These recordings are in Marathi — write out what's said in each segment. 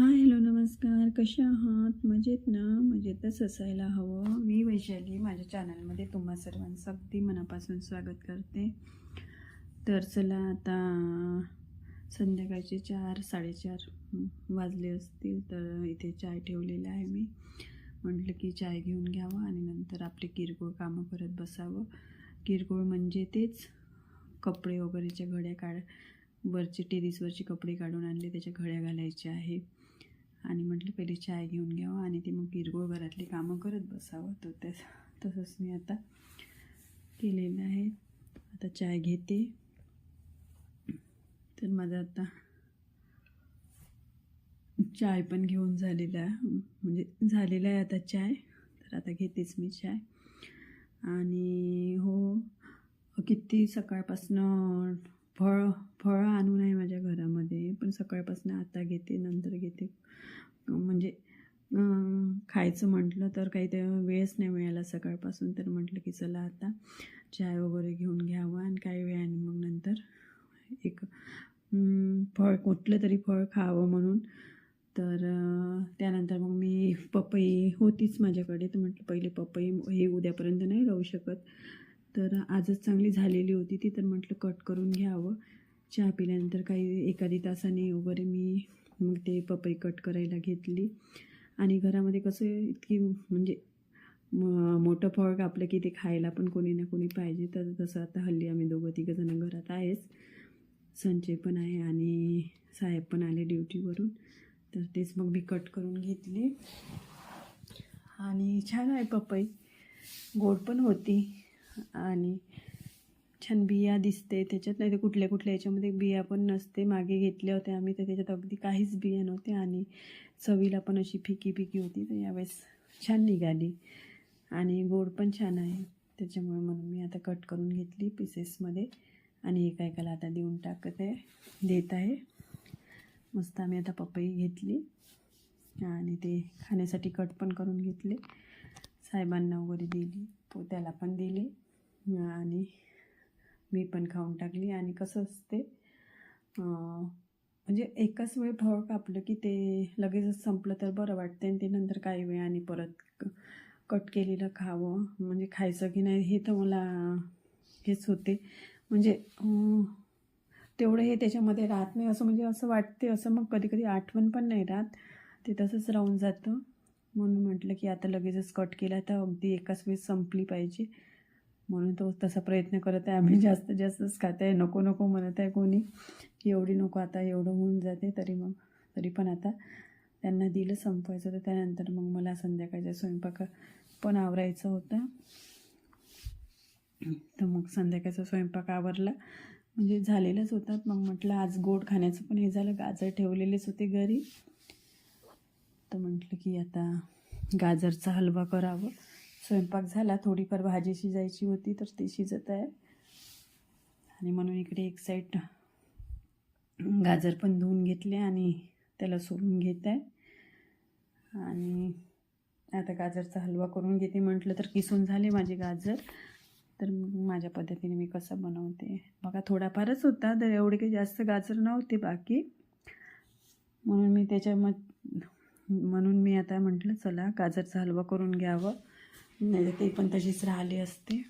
हाय हॅलो नमस्कार. कशा आहात? मजेत ना? मजेतच असायला हवं. मी वैशाली. माझ्या चॅनलमध्ये तुम्हा सर्वांचं अगदी मनापासून स्वागत करते. तर चला आता संध्याकाळचे चार साडेचार वाजले असतील तर इथे चाय ठेवलेला आहे मी. म्हटलं की चाय घेऊन घ्यावं आणि नंतर आपले किरकोळ कामं करत बसावं. किरकोळ म्हणजे तेच. कपडे वगैरेच्या घड्या काढ वरचे टेरिसवरचे कपडे काढून आणले त्याच्या घड्या घालायच्या आहे. आणि म्हटलं पहिले चाय घेऊन घ्यावं आणि ते मग किरकोळ घरातली कामं करत बसावं. तर त्या तसंच मी आता केलेलं आहे. आता चाय घेते. तर माझा आता चाय पण घेऊन झालेला आहे म्हणजे झालेला आहे आता चाय. तर आता घेतेच मी चाय. आणि हो किती सकाळपासनं फळं फळं आणू आहे माझ्या घरामध्ये पण सकाळपासून आता घेते नंतर घेते. म्हणजे खायचं म्हटलं तर काही ते वेळच नाही मिळाला सकाळपासून तर म्हटलं की चला आता चाय वगैरे घेऊन घ्यावं आणि काही वेळाने मग नंतर एक फळ कुठलं तरी फळ खावं म्हणून. तर त्यानंतर मग मी पपई होतीच माझ्याकडे तर म्हटलं पहिले पपई हे उद्यापर्यंत नाही राहू शकत. तर आजच चांगली झालेली होती ती तर म्हटलं कट करून घ्यावं. चहा पिल्यानंतर काही एखादी तासाने वगैरे मी मग ते पपई कट करायला घेतली. आणि घरामध्ये कसं आहे, इतकी म्हणजे मोठं फळ कापलं की ते खायला पण कोणी ना कोणी पाहिजे. तर तसं आता हल्ली आम्ही दोघं तिघंजणं घरात आहेच. संचय पण आहे आणि साहेब पण आले ड्युटीवरून. तर तेच मग मी कट करून घेतली. आणि छान आहे पपई. गोड पण होती. आणि छान बिया दिसते. त्याच्यात नाही तर कुठल्या कुठल्या याच्यामध्ये बिया पण नसते. मागे घेतल्या होत्या आम्ही तर त्याच्यात अगदी काहीच बिया नव्हत्या आणि चवीला पण अशी फिकी फिकी होती. तर यावेळेस छान निघाली आणि गोड पण छान आहे. त्याच्यामुळे म्हणून मी आता कट करून घेतली पीसेसमध्ये आणि एका एकाला आता देऊन टाकत आहे देत आहे. मस्त आम्ही आता पपई घेतली आणि ते खाण्यासाठी कट पण करून घेतले. साहेबांना वगैरे दिली पोत्याला पण दिली. आणि मी पण खाऊन टाकली आणि कसं असते म्हणजे एकाच वेळ फळ कापलं की ते लगेचच संपलं तर बरं वाटते आणि ते नंतर काही वेळाने परत कट केलेलं खावं. म्हणजे खायचं की नाही हे तर मला हेच होते. म्हणजे तेवढं हे त्याच्यामध्ये राहत नाही. असं म्हणजे असं वाटते. असं मग कधी कधी आठवण पण नाही राहत. ते तसंच राहून जातं. म्हणून म्हटलं की आता लगेचच कट केला तर अगदी एकाच वेळेस संपली पाहिजे. म्हणून तो तसा प्रयत्न करत आहे. आम्ही जास्त जास्तच खात आहे. नको नको म्हणत आहे कोणी. की एवढी नको आता एवढं होऊन जाते तरी मग तरी पण आता त्यांना दिलं संपवायचं. तर त्यानंतर मग मला संध्याकाळच्या स्वयंपाक पण आवरायचं होतं. तर मग संध्याकाळचा स्वयंपाक आवरला. म्हणजे झालेलंच होतं. मग म्हटलं आज गोड खाण्याचं पण हे झालं. गाजर ठेवलेलेच होते घरी. तर म्हटलं की आता गाजरचा हलवा करावं. स्वयंपाक झाला थोडीफार भाजी शिजायची होती तर ती शिजत आहे. आणि म्हणून इकडे एक साईड गाजर पण धुवून घेतले आणि त्याला सोलून घेत आहे. आणि आता गाजरचा हलवा करून घेते म्हटलं तर किसून झाले माझे गाजर. तर माझ्या पद्धतीने मी कसं बनवते? बघा थोडाफारच होता तर एवढे काही जास्त गाजर नव्हते बाकी. म्हणून मी त्याच्यामध्ये म्हणून मी आता म्हटलं चला गाजरचा हलवा करून घ्यावं. नाही ते पण तशीच राहिली असते.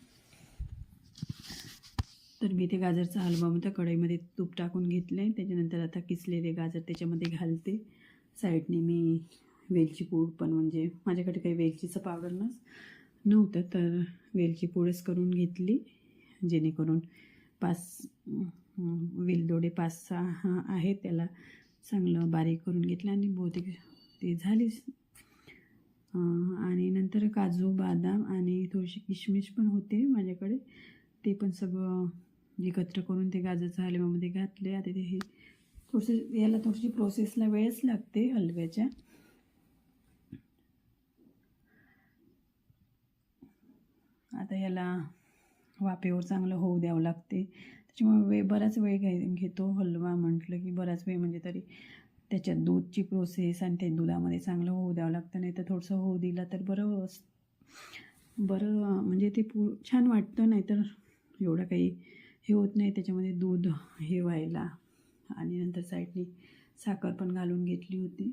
तर मी ते गाजरचा हलवा मग कढईमध्ये तूप टाकून घेतले त्याच्यानंतर आता किसलेले गाजर त्याच्यामध्ये घालते. साईडने मी वेलची पूड पण म्हणजे माझ्याकडे काही वेलचीचं पावडर नस नव्हतं तर वेलची पूडच करून घेतली. जेणेकरून पाच वेलदोडे पाच सहा हा आहे त्याला चांगलं बारीक करून घेतलं आणि बहुतेक ते झालीच आणि नंतर काजू बदाम आणि थोडीशी किशमिश पण होते माझ्याकडे. ते पण सगळं एकत्र करून ते गाजरच्या हलव्यामध्ये घातले. आता ते हे थोडंसं याला थोडीशी प्रोसेसला वेळच लागते हलव्याच्या. आता याला वाफेवर चांगलं होऊ द्यावं लागते. त्याच्यामुळे वेळ बराच वेळ घे घेतो हलवा म्हटलं की बराच वेळ म्हणजे तरी त्याच्यात दूधची प्रोसेस आणि ते दुधामध्ये चांगलं होऊ द्यावं लागतं नाही तर थोडंसं होऊ दिलं तर बरं अस- बरं म्हणजे ते पू छान वाटतं नाही तर एवढं काही हे होत नाही. त्याच्यामध्ये दूध हे व्हायला. आणि नंतर साईडनी साखर पण घालून घेतली होती.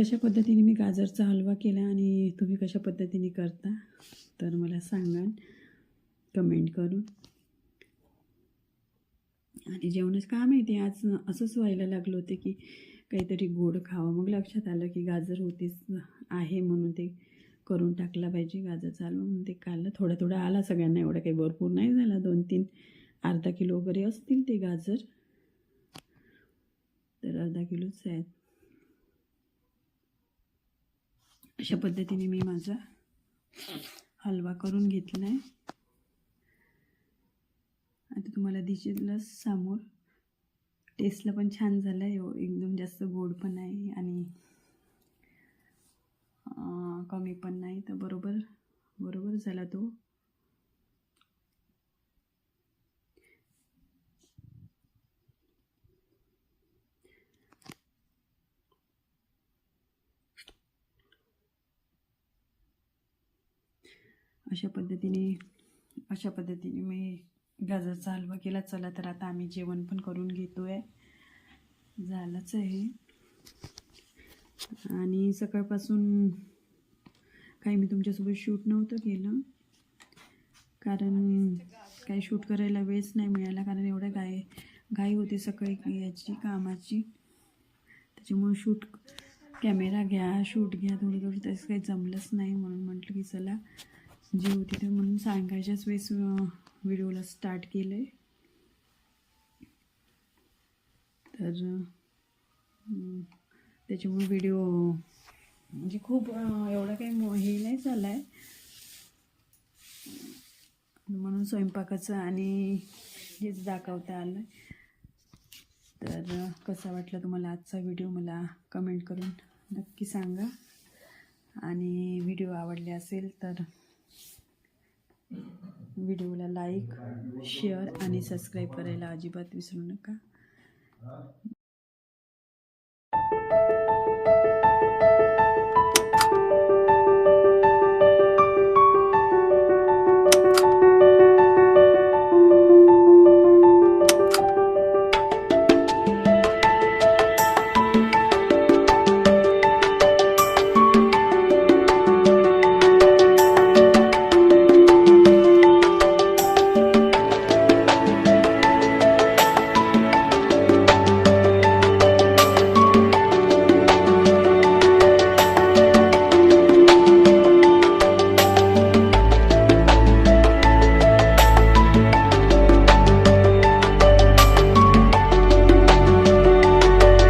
अशा पद्धतीने मी गाजरचा हलवा केला आणि तुम्ही कशा पद्धतीने करता तर मला सांगा कमेंट करून. आणि जेवणच का माहिती आज असंच व्हायला लागलं होतं की काहीतरी गोड खावं. मग लक्षात आलं की गाजर होतीच आहे म्हणून ते करून टाकला पाहिजे. गाजर चालू म्हणून ते खाल्लं. थोडा थोडा आला सगळ्यांना. एवढा काही भरपूर नाही झाला. दोन तीन अर्धा किलो वगैरे असतील ते गाजर. तर अर्धा किलोच आहेत. अशा पद्धतीने मी माझा हलवा करून घेतला आहे. तुम्हाला दिसेलच समोर. टेस्टला पण छान झालं आहे हो, एकदम जास्त गोड पण आहे आणि कमी पण नाही तर बरोबर बरोबर झाला तो. अशा पद्धतीने अशा पद्धतीने मी गाजरचा हलवा केला चला तर आता आम्ही जेवण पण करून घेतो आहे झालंच आहे. आणि सकाळपासून काही मी तुमच्यासोबत शूट नव्हतं केलं. कारण काही शूट करायला वेळच नाही मिळाला कारण एवढं गाय घाई होती सकाळी याची कामाची. त्याच्यामुळे शूट कॅमेरा घ्या शूट घ्या थोडं थोडं तसं काही जमलंच नाही म्हणून म्हटलं की चला जे होती ते म्हणून सांगायच्याच वेळेस व्हिडिओला स्टार्ट केलं आहे तर त्याच्यामुळे व्हिडिओ म्हणजे खूप एवढा काही मो- हे नाही झाला आहे म्हणून स्वयंपाकाचं आणि हेच दाखवता आलं तर कसा वाटला तुम्हाला आजचा व्हिडिओ मला कमेंट करून नक्की सांगा. आणि व्हिडिओ आवडले असेल तर व्हिडिओला लाईक शेअर आणि सबस्क्राईब करायला अजिबात विसरू नका.